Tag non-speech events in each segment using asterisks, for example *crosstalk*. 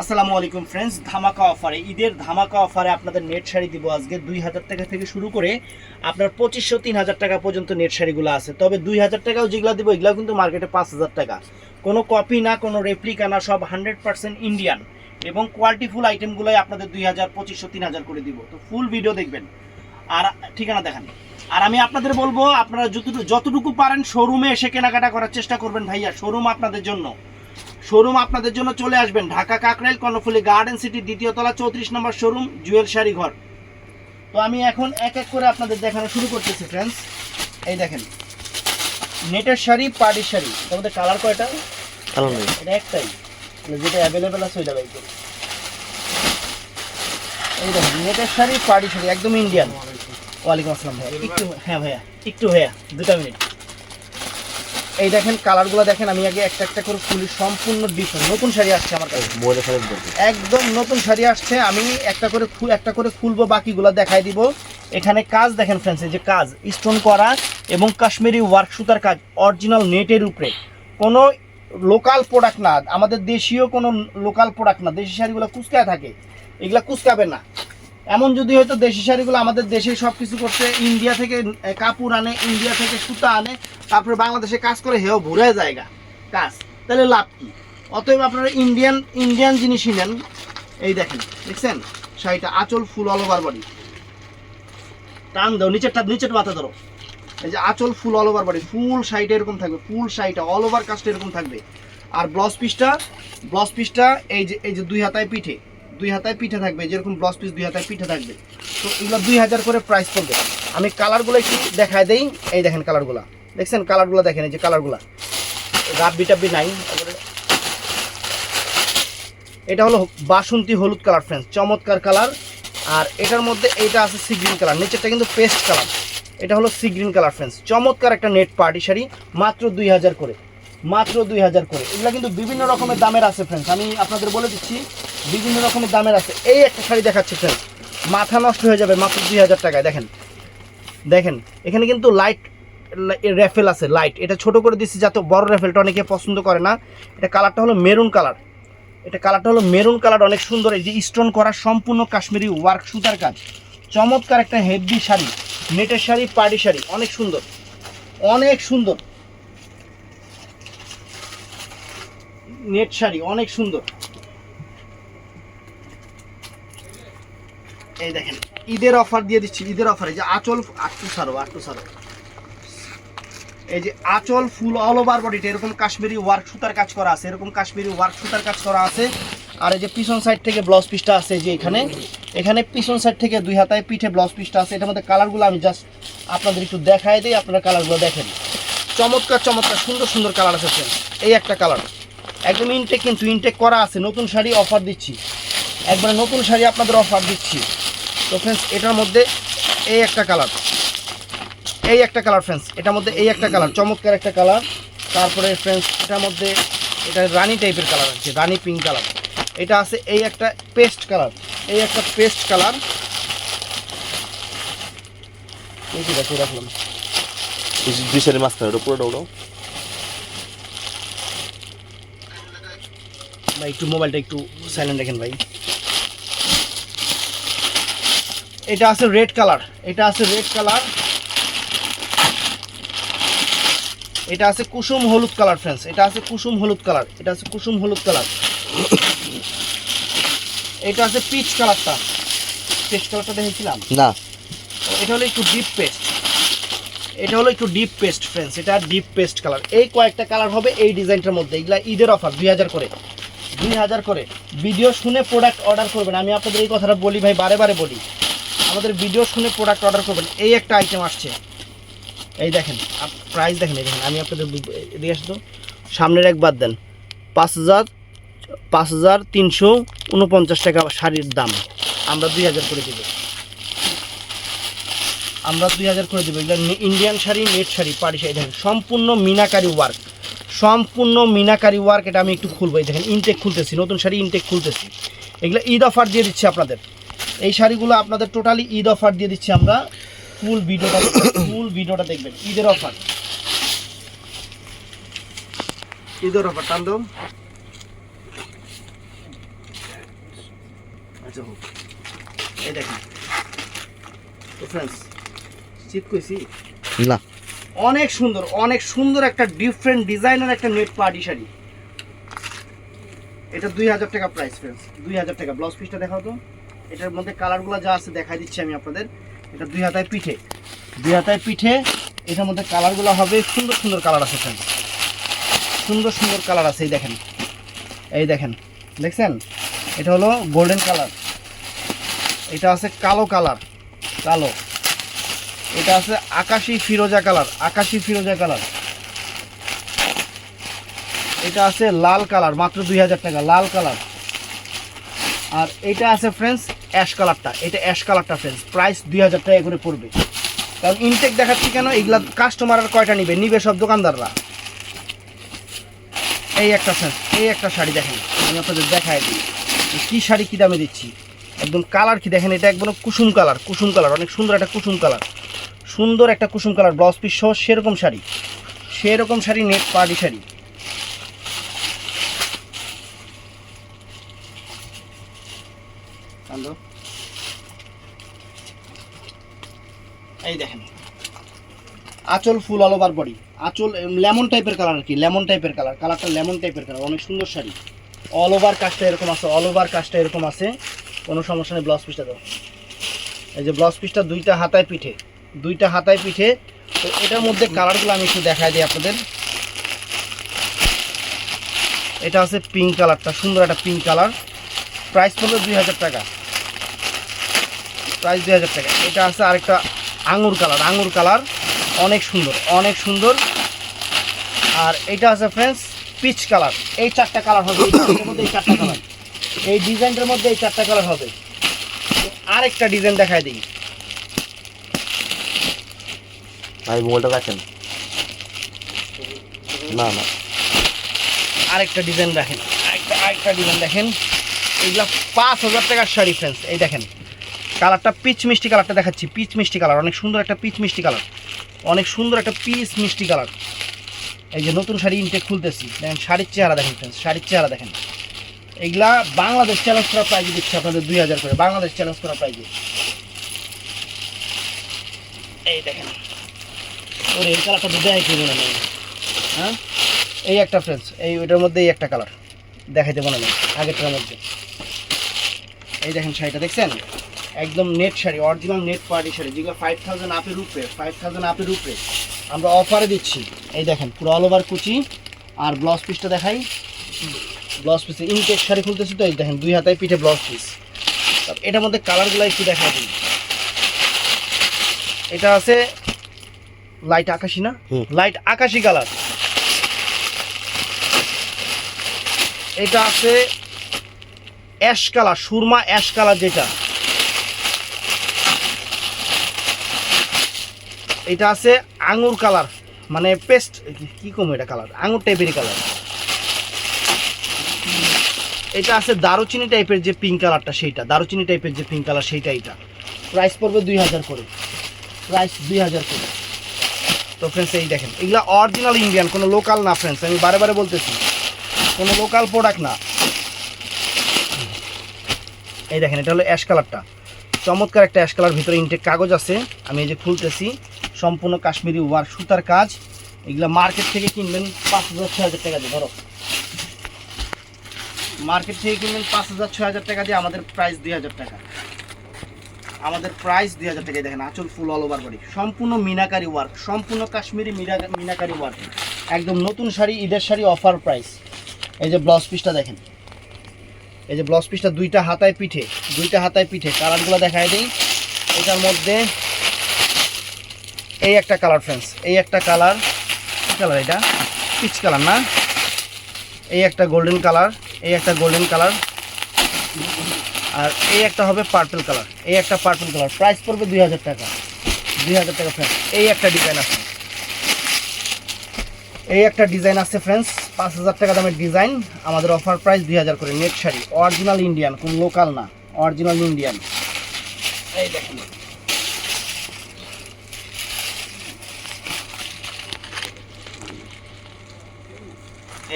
আসসালামু আলাইকুম ফ্রেন্ডস ধামাকা অফারে ঈদের ধামাকা অফারে আপনাদের নেট শাড়ি দিব আজকে। দুই হাজার টাকা থেকে শুরু করে আপনার পঁচিশশো, তিন হাজার টাকা পর্যন্ত নেট শাড়িগুলো আছে। তবে দুই হাজার টাকাও যেগুলো দিব, এগুলো কিন্তু মার্কেটে পাঁচ হাজার টাকা। কোনো কপি না, কোনো রেপ্লিকা না, সব হান্ড্রেড পার্সেন্ট ইন্ডিয়ান এবং কোয়ালিটিফুল আইটেমগুলোই আপনাদের দুই হাজার, পঁচিশশো, তিন হাজার করে দিব। তো ফুল ভিডিও দেখবেন। আর ঠিকানা দেখান। আর আমি আপনাদের বলব, আপনারা যতটুকু যতটুকু পারেন শোরুমে এসে কেনাকাটা করার চেষ্টা করবেন ভাইয়া শোরুম আপনাদের জন্য। শোরুম আপনাদের জন্য চলে আসবেন। ঢাকা কাকরাইল কর্ণফুলি গার্ডেন সিটি দ্বিতীয় তলা চৌত্রিশ নম্বর শোরুম জুয়েল শাড়ি ঘর। তো আমি এখন এক এক করে আপনাদের দেখানো শুরু করতেছি ফ্রেন্ডস এই দেখেন নেটের শাড়ি পাড়ির শাড়ি। তোমাদের কালার কয়টা? কালো নেই। এটা একটাই। মানে যেটা অ্যাভেলেবেল আছে ওইটা বাইক এই দেখেন নেটের শাড়ি পাড়ি শাড়ি একদম ইন্ডিয়ান ওয়ালাইকুম আসসালাম ভাইয়া। একটু হ্যাঁ ভাইয়া একটু ভাইয়া দুটা মিনিট। এই দেখেন কালারগুলো দেখেন আমি আগে একটা একটা করে খুলি সম্পূর্ণ ডিফারেন্ট নতুন শাড়ি আসছে আমার কাছে। একদম নতুন শাড়ি আসছে আমি একটা করে একটা করে খুলবো বাকিগুলো দেখাই দিব। এখানে কাজ দেখেন ফ্রেন্ডস এই যে কাজ স্টোন করা এবং কাশ্মীরি ওয়ার্ক সুতার কাজ অরিজিনাল নেটের উপরে। কোনো লোকাল প্রোডাক্ট না আমাদের দেশীয় কোনো লোকাল প্রোডাক্ট না দেশি শাড়িগুলো কুচকায় থাকে। এগুলা কুচকাবে না। এমন যদি হয়তো দেশি শাড়িগুলো আমাদের দেশে সব কিছু করছে, ইন্ডিয়া থেকে কাপড় আনে, ইন্ডিয়া থেকে সুতা আনে, তারপরে বাংলাদেশে কাজ করে হেও ভরে জায়গা, কাজ। তাহলে লাভ কি? অতএব আপনারা ইন্ডিয়ান ইন্ডিয়ান জিনিসই নেন। এই দেখেন, দেখছেন? শাড়িটা আঁচল ফুল অল ওভার বডি টান দাও, নিচেরটা, নিচের মাথা ধরো। এই যে আঁচল full all over body full শাড়িটা এরকম থাকবে ফুল শাড়িটা অল ওভার কাজটা এরকম থাকবে। আর ব্লাউজ পিসটা ব্লাউজ পিসটা এই যে এই যে দুই হাতায় পিঠে। দুই হাতায় পিঠে থাকবে, যেরকম ব্লাউজ পিস দুই হাতায় পিঠে থাকবে। তো এগুলো দুই হাজার করে প্রাইস পড়বে। আমি কালারগুলো একটু দেখায় দেই। এই দেখেন কালারগুলো দেখছেন? কালারগুলো দেখেন, এই যে কালারগুলো রাব্বি টাব্বি নাই। এটা হলো বাসন্তী হলুদ কালার ফ্রেন্ডস চমৎকার কালার আর এটার মধ্যে এইটা আছে সি গ্রিন কালার নিচেরটা কিন্তু পেস্ট কালার এটা হলো সি গ্রিন কালার ফ্রেন্ডস চমৎকার একটা নেট পার্টি শাড়ি, মাত্র দুই হাজার করে। মাত্র দুই হাজার করে। এগুলো কিন্তু বিভিন্ন রকমের দামের আছে ফ্রেন্ডস আমি আপনাদের বলে দিচ্ছি। বিভিন্ন রকমের দামের আছে। এই একটা শাড়ি দেখাচ্ছে ফ্রেন্ডস মাথা নষ্ট হয়ে যাবে মাত্র দুই হাজার টাকায়, দেখেন। দেখেন, এখানে কিন্তু লাইট র্যাফেল আছে লাইট এটা ছোট করে দিচ্ছি যাতে বড় র্যাফেলটা অনেকে পছন্দ করে না। এটা কালারটা হলো মেরুন কালার এটা কালারটা হলো মেরুন কালার অনেক সুন্দর। এই যে স্টোন করা সম্পূর্ণ কাশ্মীরি ওয়ার্ক সুতার কাজ। চমৎকার একটা হেভি শাড়ি, নেটের শাড়ি পার্টি শাড়ি, অনেক সুন্দর। অনেক সুন্দর। নেট শাড়ি, অনেক সুন্দর। এই দেখেন, ঈদের অফার দিয়ে দিচ্ছি, ঈদের অফার যে আঁচল আটটু সারো আটটু সারো এই যে আঁচল ফুল অল ওভার বডিটা এরকম কাশ্মীরি ওয়ার্ক সুতার কাজ করা আছে, এরকম কাশ্মীরি ওয়ার্ক সুতার কাজ করা আছে। আর এই যে পিছন সাইড থেকে ব্লাউজ পিসটা আছে যে এখানে। এখানে পিছন সাইড থেকে দুই হাতায় পিঠে ব্লাউজ পিসটা আছে। এটার মধ্যে কালারগুলো আমি জাস্ট আপনাদের একটু দেখাই দিই, আপনারা কালারগুলো দেখেন। চমৎকার চমৎকার, সুন্দর সুন্দর কালার আছে এই একটা কালার একদম ইনটেক কিন্তু ইনটেক করা আছে। নতুন শাড়ি অফার দিচ্ছি। একবারে নতুন শাড়ি আপনাদের অফার দিচ্ছি। তো ফ্রেন্ডস এটার মধ্যে এই একটা কালার এই একটা কালার ফ্রেন্ডস এটার মধ্যে এই একটা কালার চমৎকার একটা কালার তারপরে ফ্রেন্ডস এটার মধ্যে এটা রানি টাইপের কালার আছে রানি পিঙ্ক কালার এটা আছে এই একটা পেস্ট কালার এই একটা পেস্ট কালার এই যে দেখো রাখলাম দুই মাঝখানে ওটা পুরোটা ওটাও ভাই একটু মোবাইলটা একটু সাইলেন্ট রাখেন ভাই। এটা আছে রেড কালার এটা আছে রেড কালার এটা আছে কুসুম হলুদ কালার ফ্রেন্ডস এটা আছে কুসুম হলুদ কালার এটা আছে কুসুম হলুদ কালার এটা আছে পিচ কালারটা পেস্ট কালারটা দেখেছিলাম? না। এটা হলো একটু ডিপ পেস্ট এটা হলো একটু ডিপ পেস্ট ফ্রেন্ডস এটা ডিপ পেস্ট কালার এই কয়েকটা কালার হবে এই ডিজাইনটার মধ্যে এগুলা ঈদের অফার দুই হাজার করে দুই হাজার করে। ভিডিও শুনে প্রোডাক্ট অর্ডার করবেন আমি আপনাদের এই কথাটা বলি ভাই বারে বারে বলি। আমাদের ভিডিও শুনে প্রোডাক্ট অর্ডার করবেন, এই একটা আইটেম আসছে। এই দেখেন প্রাইস দেখেন, এই দেখেন, আমি আপনাদের এদিকে আসতো সামনের একবার দেন, পাঁচ হাজার পাঁচ হাজার তিনশো উনপঞ্চাশ টাকা শাড়ির দাম। আমরা দুই হাজার করে দেবো। আমরা দুই হাজার করে দেবো। ইন্ডিয়ান শাড়ি নেট শাড়ি, পাড়ি শাড়ি। দেখেন, সম্পূর্ণ মিনাকারি ওয়ার্ক সম্পূর্ণ মিনাকারি ওয়ার্ক এটা আমি একটু খুলবো। দেখেন ইনটেক খুলতেছি, নতুন শাড়ি ইনটেক খুলতেছি। এগুলো ঈদ অফার দিয়ে দিচ্ছি আপনাদের। এই শাড়িগুলো আপনাদের টোটালি ঈদ অফার দিয়ে দিচ্ছি আমরা। ফুল ভিডিওটা ফুল ভিডিওটা দেখবেন ঈদের অফার ঈদের অফার টান দাও। আচ্ছা হোক। এই দেখেন। তো ফ্রেন্ডস চিপ কইছি? না। অনেক সুন্দর অনেক সুন্দর একটা ডিফারেন্ট ডিজাইনের একটা নেট পার্টি শাড়ি। এটা দুই হাজার টাকা প্রাইস ফ্রেন্ডস দুই হাজার টাকা। ব্লাউজ পিসটা দেখাও তো। এটার মধ্যে কালারগুলো যা আছে দেখাই দিচ্ছি আমি আপনাদের। এটা দুই হাতায় পিঠে। দুই হাতায় পিঠে, এটার মধ্যে কালারগুলো হবে সুন্দর সুন্দর কালার আছে ফ্রেন্ডস সুন্দর সুন্দর কালার আছে, এই দেখেন। এই দেখেন, দেখছেন? এটা হলো গোল্ডেন কালার এটা আছে কালো কালার কালো। এটা আছে আকাশি ফিরোজা কালার আকাশি ফিরোজা কালার এটা আছে লাল কালার মাত্র দুই হাজার টাকা, লাল কালার আর এটা আছে ফ্রেন্ডস অ্যাশ কালারটা এটা অ্যাশ কালারটা ফ্রেন্ডস প্রাইস দুই হাজার টাকা করে পড়বে। কারণ ইনটেক দেখাচ্ছি কেন? এগুলা কাস্টমার আর কয়টা নিবে? নিবে সব দোকানদাররা। এই একটা ফ্রেন্ডস এই একটা শাড়ি দেখেন, আমি আপনাদের দেখাই দিই। কি শাড়ি, কি দামে দিচ্ছি? একদম কালার কি দেখেন, এটা একদম কুসুম কালার কুসুম কালার অনেক সুন্দর একটা কুসুম কালার সুন্দর একটা কুসুম কালার ব্লাউজ পিস সহ সেরকম শাড়ি। সেরকম শাড়ি নেট পার্টি শাড়ি। কান্দো। এই দেখেন। আঁচল ফুল অল ওভার বডি আঁচল লেমন টাইপের কালার আর কি লেমন টাইপের কালার কালারটা লেমন টাইপের কালার অনেক সুন্দর শাড়ি। অল ওভার কাজটা এরকম আছে অল ওভার কাজটা এরকম আছে। কোনো সমস্যা নেই ব্লাউজ পিসটা দাও। এই যে ব্লাউজ পিসটা দুইটা হাতায় পিঠে, দুইটা হাতায় পিঠে। তো এটার মধ্যে কালারগুলো আমি একটু দেখাই দিই আপনাদের। এটা আছে পিঙ্ক কালারটা সুন্দর একটা পিঙ্ক কালার প্রাইস পড়বে দুই হাজার টাকা। প্রাইস দুই হাজার টাকা। এটা আছে আরেকটা আঙুর কালার। আঙুর কালার অনেক সুন্দর অনেক সুন্দর। আর এটা আছে ফ্রেন্ডস পিচ কালার এই চারটা কালার হবে। এই মধ্যে এই চারটা কালার এই ডিজাইনটার মধ্যে এই চারটা কালার হবে। আরেকটা ডিজাইন দেখাই দিই। ভাই মোবাইলটা রাখেন না না। আরেকটা ডিজাইন দেখেন। আরেকটা আরেকটা ডিজাইন দেখেন। এইগুলা পাঁচ হাজার টাকার শাড়ি ফ্রেন্ডস এই দেখেন। কালারটা পিচ মিষ্টি কালারটা দেখাচ্ছি, পিচ মিষ্টি কালার, অনেক সুন্দর একটা পিচ মিষ্টি কালার। অনেক সুন্দর একটা পিচ মিষ্টি কালার। এই যে নতুন শাড়ি ইনটেক খুলতেছি, দেখেন শাড়ির চেহারা দেখেন ফ্রেন্ডস শাড়ির চেহারা দেখেন। এইগুলা বাংলাদেশ চ্যালেঞ্জ করা প্রাইজে দিচ্ছে আপনাদের দুই হাজার করে, বাংলাদেশ চ্যালেঞ্জ করা প্রাইজে এই দেখেন, ওরে, এই কালারটা তো দেয় কি হ্যাঁ? এই একটা ফ্রেন্ডস এই ওইটার মধ্যে এই একটা কালার। দেখাইতে মনে নেই, আগেরটার মধ্যে। এই দেখেন শাড়িটা, দেখছেন? একদম net sari original net party sari যেগুলো ফাইভ থাউজেন্ড আপের উপরে ফাইভ থাউজেন্ড আপের উপরে। আমরা অফারে দিচ্ছি। এই দেখেন পুরো অল ওভার কুচি। আর ব্লাউজ পিসটা দেখাই। ব্লাউজ পিস ইনটেক শাড়ি খুলতেছি তো এই দেখেন দুই হাতায় পিঠে ব্লাউজ পিস এটার মধ্যে কালারগুলো একটু দেখা দিই। এটা আছে লাইট আকাশি না? লাইট আকাশি কালার এটা আছে অ্যাশ কালার সুরমা অ্যাশ কালার যেটা। এটা আছে আঙুর কালার। মানে পেস্ট কি কম এটা কালার? আঙুর টাইপেরই কালার। এটা আছে দারুচিনি টাইপের যে পিঙ্ক কালারটা সেইটা। দারুচিনি টাইপের যে পিঙ্ক কালার সেইটা এটা। প্রাইস পড়বে দুই হাজার করে। প্রাইস দুই হাজার করে। তো ফ্রেন্ডস এই দেখেন, এগুলা অরিজিনাল ইন্ডিয়ান কোনো লোকাল না ফ্রেন্ডস আমি বারে বারে বলতেছি। কোনো লোকাল প্রোডাক্ট না। এই দেখেন, এটা হলো অ্যাশ কালারটা চমৎকার একটা অ্যাশ কালার ভিতরে ইনটেক কাগজ আছে। আমি এই যে খুলতেছি। সম্পূর্ণ কাশ্মীরি ওয়ার সুতার কাজ। এগুলো মার্কেট থেকে কিনবেন পাঁচ হাজার, ছয় হাজার টাকা দিয়ে, ধরো। মার্কেট থেকে কিনবেন পাঁচ হাজার, ছয় হাজার টাকা দিয়ে আমাদের প্রাইস দুই হাজার টাকা। আমাদের প্রাইস দুই হাজার টাকা দেখেন, আঁচল ফুল অল ওভার বডি সম্পূর্ণ মিনাকারি ওয়ার্ক সম্পূর্ণ কাশ্মীরি মিনা- মিনাকারি ওয়ার্ক একদম নতুন শাড়ি, ঈদের শাড়ি অফার প্রাইস এই যে ব্লাউজ পিসটা দেখেন। এই যে ব্লাউজ পিসটা দুইটা হাতায় পিঠে, দুইটা হাতায় পিঠে। কালারগুলো দেখায় দিই। এটার মধ্যে এই একটা কালার ফ্রেন্ডস এই একটা কালার কি কালার এটা? পিচ কালার না? এই একটা গোল্ডেন কালার এই একটা গোল্ডেন কালার আর এই একটা হবে পার্পল কালার এই একটা পার্পল কালার প্রাইস পড়বে দুই হাজার টাকা। দুই হাজার টাকা ফ্রেন্ডস এই একটা ডিজাইন আছে। এই একটা ডিজাইন আছে ফ্রেন্ডস পাঁচ হাজার টাকা দামের ডিজাইন আমাদের অফার প্রাইস দুই হাজার করে। নেট শাড়ি। অরিজিনাল ইন্ডিয়ান কোনো লোকাল না। অরিজিনাল ইন্ডিয়ান এই দেখেন।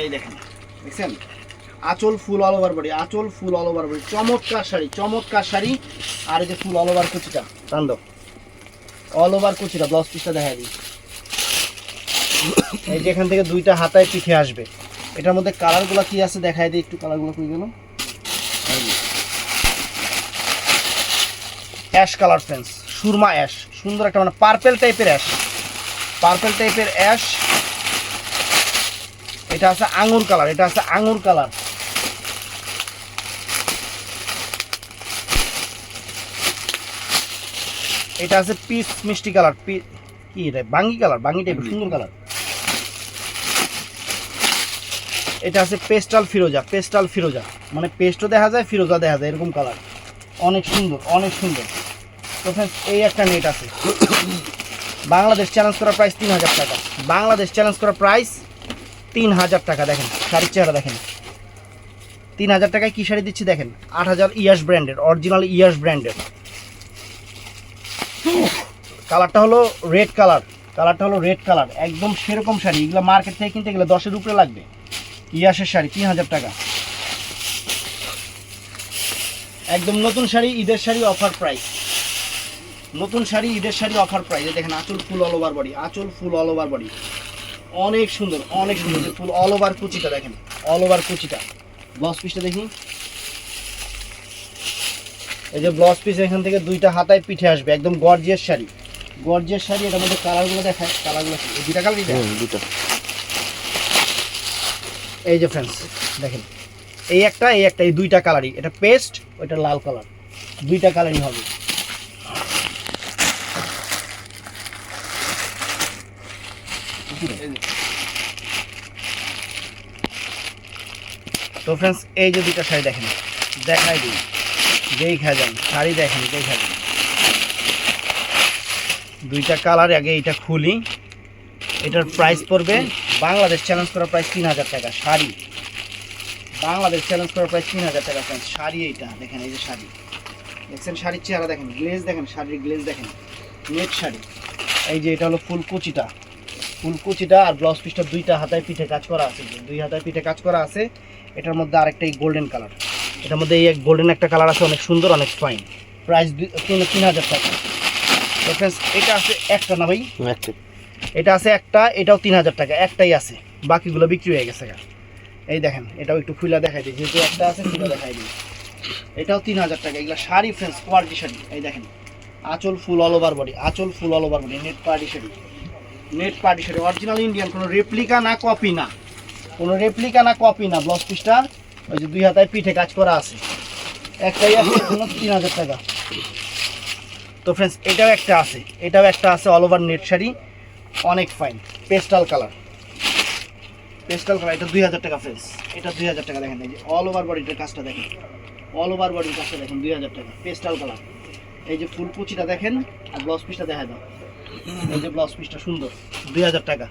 এই দেখেন, দেখছেন? আঁচল ফুল অল ওভার বডি আঁচল ফুল অল ওভার বডি চমৎকার শাড়ি চমৎকার শাড়ি। আর এই যে ফুল অল ওভার কুচিটা টান অল ওভার কুচিটা ব্লাউজ পিসটা দেখা দিই। এই যে এখান থেকে দুইটা হাতায় পিঠে আসবে। এটার মধ্যে কালারগুলো কি আছে দেখাই দিই, একটু কালারগুলো কই গেল? অ্যাশ কালার ফ্রেন্স সুরমা অ্যাশ সুন্দর একটা মানে পার্পেল টাইপের অ্যাশ পার্পেল টাইপের অ্যাশ এটা আছে আঙুর কালার এটা আছে আঙুর কালার। এটা আছে পিস মিষ্টি কালার পি কি রে বাঙ্গি কালার বাঙ্গি টাইপের সুন্দর কালার। এটা আছে পেস্টাল ফিরোজা পেস্টাল ফিরোজা। মানে পেস্টও দেখা যায় ফিরোজা দেখা যায় এরকম কালার। অনেক সুন্দর অনেক সুন্দর। তো এই একটা নেট আছে। বাংলাদেশ চ্যালেঞ্জ করার প্রাইস তিন হাজার টাকা। বাংলাদেশ চ্যালেঞ্জ করার প্রাইস তিন হাজার টাকা, দেখেন, শাড়ির চেহারা দেখেন। তিন হাজার টাকায় কী শাড়ি দিচ্ছি, দেখেন আট হাজার ইয়াস ব্র্যান্ডের, অরিজিনাল ইয়াস ব্র্যান্ডের। কালারটা হলো রেড কালার, কালারটা হলো রেড কালার, একদম সেরকম শাড়ি, এগুলো মার্কেট থেকে কিনতে গেলে দশের উপরে লাগবে। ইয়াসের শাড়ি তিন হাজার টাকা। একদম নতুন শাড়ি, ঈদের শাড়ি অফার প্রাইস। নতুন শাড়ি, ঈদের শাড়ি অফার প্রাইস দেখেন, আঁচল ফুল অল ওভার বডি আঁচল ফুল অল ওভার বডি অনেক সুন্দর অনেক সুন্দর ফুল অল ওভার কুচিটা দেখেন অল ওভার কুচিটা। ব্লাউজ পিসটা দেখি। এই যে ব্লাউজ পিস এখান থেকে দুইটা হাতায় পিঠে আসবে একদম গর্জিয়াস শাড়ি। গর্জিয়াস শাড়ি এটার মধ্যে কালারগুলো দেখায় কালারগুলো? এই দুইটা কালার হুম দুটো এই যে ফ্রেন্ডস দেখেন। এই একটা এই একটা এই দুইটা কালারই এটা পেস্ট ওইটা লাল কালার দুইটা কালারই হবে। তো ফ্রেন্ডস এই যে দুইটা শাড়ি দেখেন, দেখাই দিই। যেই খাজান, শাড়ি দেখেন, যেই খাজান। দুইটা কালার, আগে এটা খুলি। এটার প্রাইস পড়বে বাংলাদেশ চ্যালেঞ্জ করার প্রাইস তিন হাজার টাকা, শাড়ি। বাংলাদেশ চ্যালেঞ্জ করার প্রাইস তিন হাজার টাকা ফ্রেন্ডস শাড়ি এইটা, দেখেন, এই যে শাড়ি। দেখছেন শাড়ির চেহারা দেখেন গ্লেজ দেখেন, শাড়ির গ্লেজ দেখেন নেট শাড়ি। এই যে এটা হলো ফুল কুচিটা ফুল কুচিটা আর ব্লাউজ পিসটা দুইটা হাতায় পিঠে কাজ করা আছে, দুই হাতায় পিঠে কাজ করা আছে। এটার মধ্যে আরেকটা এই গোল্ডেন কালার এটার মধ্যে এই এক গোল্ডেন একটা কালার আছে অনেক সুন্দর অনেক ফাইন প্রাইস তিন তিন হাজার টাকা। ফ্রেন্ডস এটা আছে একটা না ভাই? এটা আছে একটা এটাও তিন হাজার টাকা একটাই আছে। বাকিগুলো বিক্রি হয়ে গেছে। এই দেখেন এটাও একটু খুলে দেখাই দিই যেহেতু একটা আছে খুলে দেখাই দিই। এটাও তিন হাজার টাকা এগুলো শাড়ি ফ্রেন্ডস কোয়ালিটি শাড়ি। এই দেখেন আঁচল ফুল অল ওভার বডি আঁচল full all over body net party sari. Net party sari original Indian কোনো রেপ্লিকা না কপি না। কোনো রেপ্লিকা না কপি না ব্লাউজ পিসটা ওই যে দুই হাতায় পিঠে কাজ করা আছে। একটাই আছে তিন হাজার টাকা। তো ফ্রেন্ডস এটাও একটা আছে। এটাও একটা আছে অল ওভার নেট শাড়ি, অনেক fine pastel colour pastel colour এটা দুই হাজার টাকা ফ্রেন্স এটা দুই হাজার টাকা দেখেন, এই যে অল ওভার বডিটার কাজটা দেখেন। অল ওভার বডির কাজটা দেখেন, দুই হাজার টাকা। পেস্টাল কালার এই যে ফুল কুচিটা দেখেন, আর ব্লাউজ পিসটা দেখা দাও। এই যে ব্লাউজ পিসটা সুন্দর, দুই হাজার টাকা।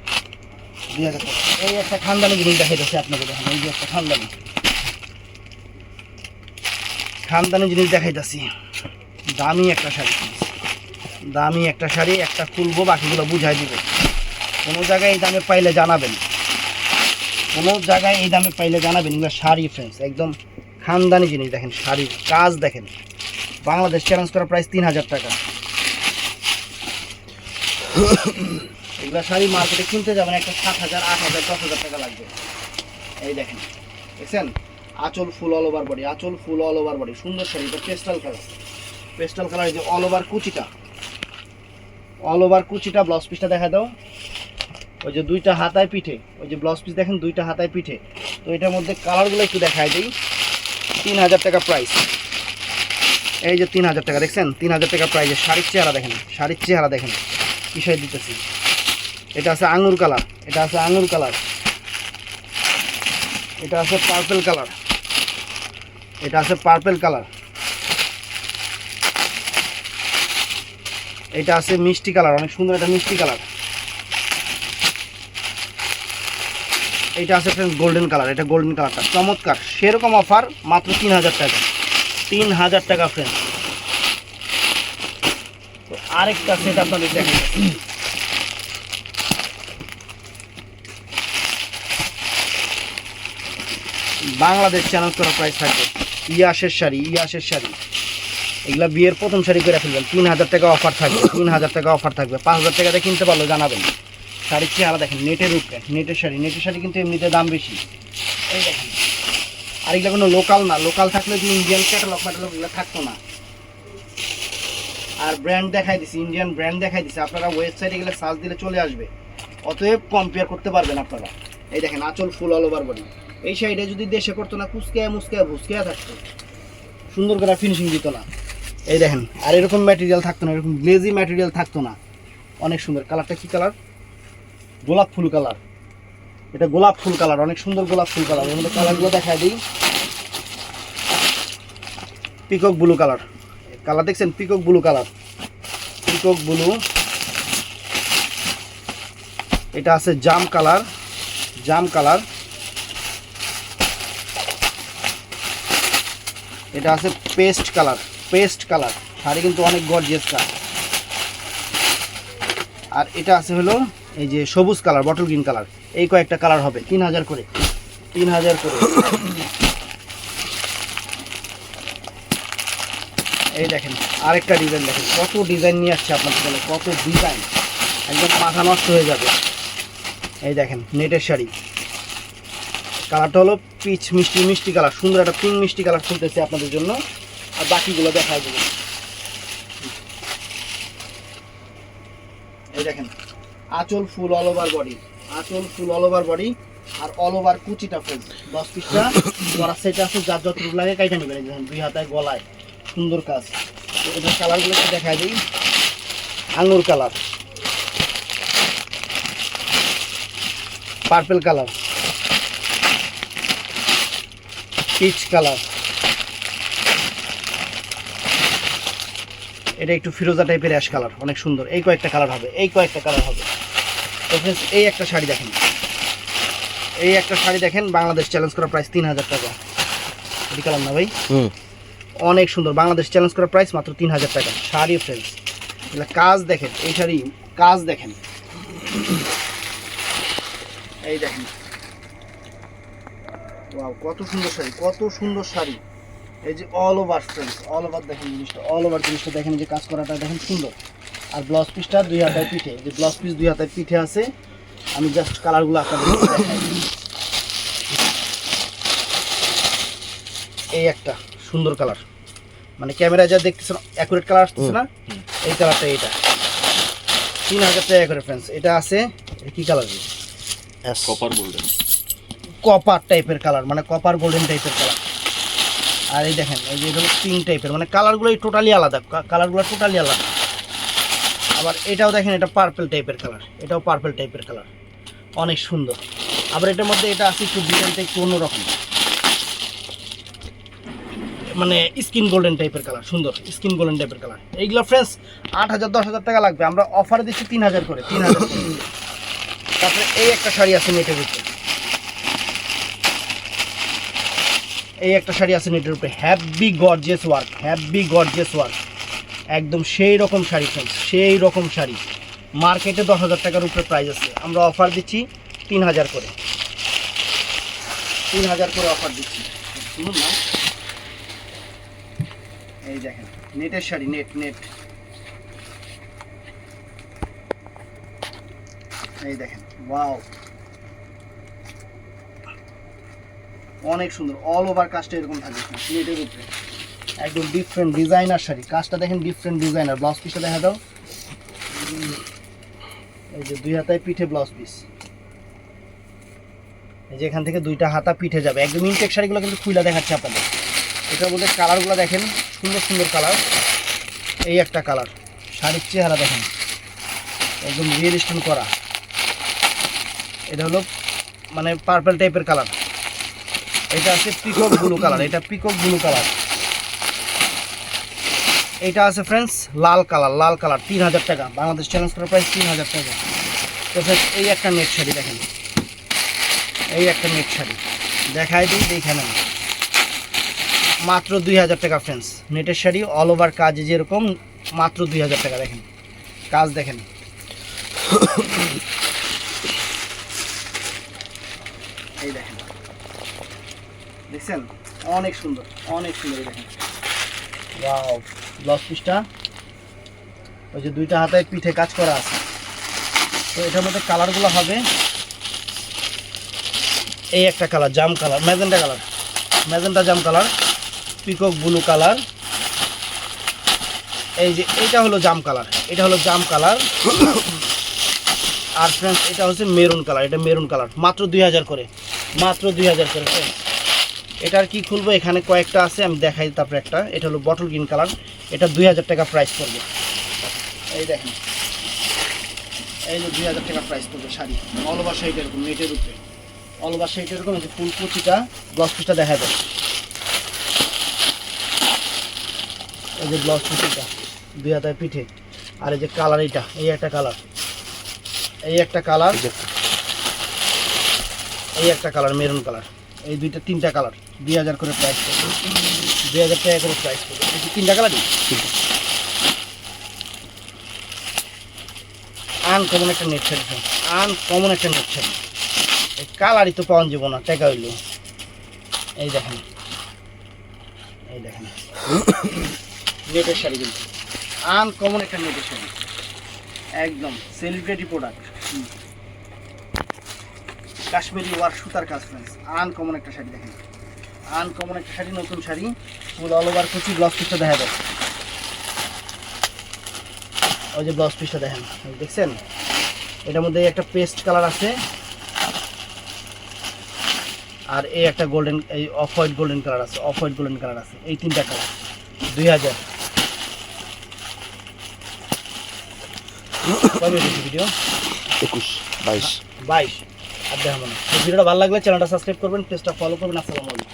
এই একটা খানদানি জিনিস যাচ্ছে আপনাকে দেখেন, এই যে একটা খানদানি। খানদানি জিনিস দেখাইতেছি দামি একটা শাড়ি দামি একটা শাড়ি, একটা খুলবো, বাকিগুলো বুঝাই দিব। কোনো জায়গায় এই দামে পাইলে জানাবেন। কোনো জায়গায় এই দামে পাইলে জানাবেন। এগুলো শাড়ি ফ্রেন্ডস একদম খানদানি জিনিস দেখেন, শাড়ির কাজ দেখেন। বাংলাদেশ চ্যালেঞ্জ করা প্রাইস তিন হাজার টাকা। এগুলো শাড়ি মার্কেটে কিনতে যাবেন, একটা সাত হাজার, আট হাজার, দশ হাজার টাকা লাগবে। এই দেখেন, দেখছেন? আঁচল ফুল অল ওভার বডি আঁচল ফুল অল ওভার বডি সুন্দর শাড়ি, এটা পেস্টাল কালার পেস্টাল কালার এই যে অল ওভার কুচিটা। অল ওভার কুচিটা ব্লাউজ পিসটা দেখা দাও। ওই যে দুইটা হাতায় পিঠে, ওই যে ব্লাউজ পিস দেখেন, দুইটা হাতায় পিঠে। তো এটার মধ্যে কালারগুলো একটু দেখাই দিই। তিন হাজার টাকা প্রাইস এই যে তিন হাজার টাকা, দেখছেন? তিন হাজার টাকা প্রাইসে শাড়ির চেহারা দেখেন, শাড়ির চেহারা দেখেন কিসে দিতেছি। এটা আছে আঙুর কালার, এটা আছে আঙুর কালার। এটা আছে পার্পেল কালার। এটা আছে পার্পেল কালার। এটা আছে মিষ্টি কালার, অনেক সুন্দর এটা মিষ্টি কালার। এটা আছে ফ্রেন্ড গোল্ডেন কালার, এটা গোল্ডেন কালারটা। চমৎকার, সেরকম অফার মাত্র তিন হাজার টাকা। তিন হাজার টাকা ফ্রেন্ড আরেকটা সেট আপনাদের দেখেন বাংলাদেশ চ্যালেঞ্জ করা প্রাইস থাকবে। ইয়াসের শাড়ি ইয়াসের শাড়ি। এগুলা বিয়ের প্রথম শাড়ি করে ফেলবেন। তিন হাজার টাকা অফার থাকবে, তিন হাজার টাকা অফার থাকবে। পাঁচ হাজার টাকাতে কিনতে পারল জানাবেন। শাড়ির চেহারা দেখেন, নেটের উপরে নেটের শাড়ি। নেটের শাড়ি কিন্তু এমনিতে দাম বেশি। এই দেখেন। আর এগুলো কোনো লোকাল না। লোকাল থাকলে যে ইন্ডিয়ান ক্যাটালগ ম্যাটালগ এগুলো থাকতো না। আর ব্র্যান্ড দেখাই দিছি ইন্ডিয়ান ব্র্যান্ড দেখাই দিছি। আপনারা ওয়েবসাইটে গেলে সার্চ দিলে চলে আসবে। অতএব কম্পেয়ার করতে পারবেন আপনারা। এই দেখেন, আঁচল ফুল অল ওভার বডি এই শাড়িটা যদি দেশে করতো না, কুচকেয়া মুচকেয়া ভুসকেয়া থাকতো। সুন্দর করে ফিনিশিং দিত না। এই দেখেন, আর এরকম ম্যাটেরিয়াল থাকতো না, এরকম গ্লেজি ম্যাটেরিয়াল থাকতো না। অনেক সুন্দর। কালারটা কি কালার গোলাপ ফুল কালার এটা গোলাপ ফুল কালার অনেক সুন্দর গোলাপ ফুল কালারের মধ্যে কালারগুলো দেখায় দিই। পিকক ব্লু কালার কালার দেখছেন? Peacock blue colour peacock blue এটা আছে জাম কালার জাম কালার এটা আছে paste colour paste colour. Sari কিন্তু অনেক গর্জিয়াস কালার। আর এটা আছে হলো এই যে সবুজ কালার বটল গ্রিন কালার। এই কয়েকটা কালার হবে, তিন হাজার করে। তিন হাজার করে। এই দেখেন, আরেকটা ডিজাইন দেখেন। কত ডিজাইন নিয়ে আসছে আপনার কত ডিজাইন একদম মাথা নষ্ট হয়ে যাবে। এই দেখেন, নেটের শাড়ি। কালারটা হলো পিচ মিষ্টি মিষ্টি কালার, সুন্দর একটা পিঙ্ক মিষ্টি কালার খুলতেছে আপনাদের জন্য। আর বাকিগুলো দেবো। এই দেখেন, আঁচল ফুল অল ওভার বডি আঁচল ফুল অল ওভার বডি আর অল ওভার কুচিটা আছে, যার যত রূপ লাগে দুই গলায় সুন্দর আঙুর colour. Purple colour. Peach colour এটা একটু ফিরোজা টাইপের অ্যাশ কালার অনেক সুন্দর। এই কয়েকটা কালার হবে এই কয়েকটা কালার হবে। তো friends, এই একটা শাড়ি দেখেন। এই একটা শাড়ি দেখেন বাংলাদেশ চ্যালেঞ্জ করা প্রাইস তিন হাজার টাকা। এটি কালার না ভাই? অনেক সুন্দর বাংলাদেশ চ্যালেঞ্জ করা প্রাইস মাত্র তিন হাজার টাকা। শাড়ি ফ্রেন্ডস এগুলো কাজ দেখেন এই শাড়ি কাজ দেখেন। এই দেখেন। ওয়াও কত সুন্দর শাড়ি কত সুন্দর শাড়ি। এই যে all over friends all over দেখেন জিনিসটা অল ওভার জিনিসটা দেখেন যে কাজ করাটা দেখেন সুন্দর। আর ব্লাউজ পিসটা দুই হাতায় পিঠে যে ব্লাউজ পিস দুই হাতায় পিঠে আছে। আমি জাস্ট কালারগুলো আপনাদের দেখাই। দিই। এই একটা সুন্দর কালার মানে ক্যামেরা যা দেখতেছেন অ্যাকুরেট কালার আসতেছে না? এই কালারটা এটা তিন হাজার টাকা করে ফ্রেন্ডস এটা আছে এটা কি কালার কপার গোল্ডেন কপার টাইপের কালার মানে কপার গোল্ডেন টাইপের কালার আর এই দেখেন, এই যে এটা পিঙ্ক টাইপের মানে কালারগুলো এই টোটালি আলাদা কালারগুলো টোটালি আলাদা। আবার এটাও দেখেন, এটা পার্পেল টাইপের কালার এটাও পার্পেল টাইপের কালার অনেক সুন্দর। আবার এটার মধ্যে এটা আছে একটু ডিজাইনটা একটু অন্যরকম। মানে স্কিন গোল্ডেন টাইপের কালার সুন্দর স্কিন গোল্ডেন টাইপের কালার এইগুলো ফ্রেন্ডস আট হাজার, দশ হাজার টাকা লাগবে। আমরা অফারে দিচ্ছি তিন হাজার করে, তিন হাজার তারপরে এই একটা শাড়ি আছে নেটের উপরে এই একটা শাড়ি আছে নেটের উপরে। Heavy gorgeous work heavy gorgeous work একদম সেই রকম শাড়ি ফ্রেন্ডস সেই রকম শাড়ি। মার্কেটে দশ হাজার টাকার উপরে প্রাইস আছে। আমরা অফার দিচ্ছি তিন হাজার করে। তিন হাজার করে অফার দিচ্ছি। শুনুন না। এই দেখেন, নেটের শাড়ি, নেট নেট। এই দেখেন ওয়াও অনেক সুন্দর অল ওভার কাজটা এরকম থাকবে। নেটের উপরে। একদম ডিফারেন্ট ডিজাইনার শাড়ি। কাজটা দেখেন ডিফারেন্ট ডিজাইনার ব্লাউজ পিসটা দেখা দাও। এই যে দুই হাতায় পিঠে ব্লাউজ পিস এই যে এখান থেকে দুইটা হাতা পিঠে যাবে। একদম ইনটেক শাড়িগুলো কিন্তু খুইলা দেখাচ্ছে আপনাদের। এটার মধ্যে কালারগুলো দেখেন, সুন্দর সুন্দর কালার এই একটা কালার শাড়ির চেহারা দেখেন। একদম রিয়েল স্টোন করা। এটা হলো মানে পার্পল টাইপের কালার এটা আছে পিকক ব্লু কালার এটা পিকক ব্লু কালার। এটা আছে ফ্রেন্ডস লাল কালার লাল কালার তিন হাজার টাকা। বাংলাদেশ চ্যালেঞ্জ করার প্রাইস তিন হাজার টাকা। তো friends, এই একটা নেট শাড়ি দেখেন। এই একটা নেট শাড়ি। দেখাই দিই দেখে মাত্র দুই হাজার টাকা ফ্রেন্ডস নেটের শাড়ি অল ওভার কাজ যেরকম মাত্র দুই হাজার টাকা দেখেন। কাজ দেখেন। *coughs* এই দেখেন। দেখছেন? অনেক সুন্দর অনেক সুন্দর দেখেন। ওয়াও ব্লাউজ পিসটা ওই যে দুইটা হাতে পিঠে কাজ করা আছে। তো এটার মধ্যে কালারগুলো হবে এই একটা কালার জাম কালার ম্যাজেন্টা কালার ম্যাজেন্টা জাম কালার পিকক ব্লু কালার এই যে এটা হলো জাম কালার এটা হলো জাম কালার আর ফ্রেন্ডস এটা হচ্ছে মেরুন কালার এটা মেরুন কালার মাত্র দুই হাজার করে, মাত্র দুই হাজার করে। friends। এটার কি খুলবো? এখানে কয়েকটা আছে, আমি দেখাই তারপরে একটা। এটা হলো বটল গ্রিন কালার এটা দুই হাজার টাকা প্রাইস পড়বে। এই দেখেন। এই যে দুই হাজার টাকা প্রাইস পড়বে শাড়ি। অল ওভার এরকম, নেটের উপরে। অল ওভার এরকম যে ফুল কুচিটা ব্লাউজ পিসটা দেখা যায় এই যে ব্লাউজ পিসটা দুই হাজার পিঠে। আর এই যে কালার এইটা এই একটা কালার এই একটা কালার এই একটা কালার মেরুন কালার এই দুইটা, তিনটা কালার দুই হাজার করে প্রাইস পড়বে। দুই হাজার টাকা করে প্রাইস পড়বে। কালারই? আনকমন একটা নেট আনকমন একটা নেট এই কালারই তো পাওয়া যাব না, টাকা হইল। এই দেখেন। এই দেখেন। নেটের শাড়ি কিন্তু। আনকমন একটা নেটের শাড়ি। একদম সেলিব্রিটি প্রোডাক্ট কাশ্মীরি ওয়ার সুতার কাজ ফ্রেন্ডস আনকমন একটা শাড়ি দেখেন। আনকমন একটা শাড়ি নতুন শাড়ি। ফুল অল ওভার কুচি ব্লাউজ পিসটা দেখা যায় ওই যে ব্লাউজ পিসটা দেখেন দেখছেন? এটার মধ্যে একটা পেস্ট কালার আছে। আর এই একটা গোল্ডেন এই অফ হোয়াইট গোল্ডেন কালার আছে অফ হোয়াইট গোল্ডেন কালার আছে। এই তিনটা কালার দুই হাজার। ভিডিও একুশ বাইশ। বাইশ। আর দেখাবো না। তো ভিডিওটা ভালো লাগলে চ্যানেলটা সাবস্ক্রাইব করবেন পেজটা ফলো করবেন। আসসালামু আলাইকুম।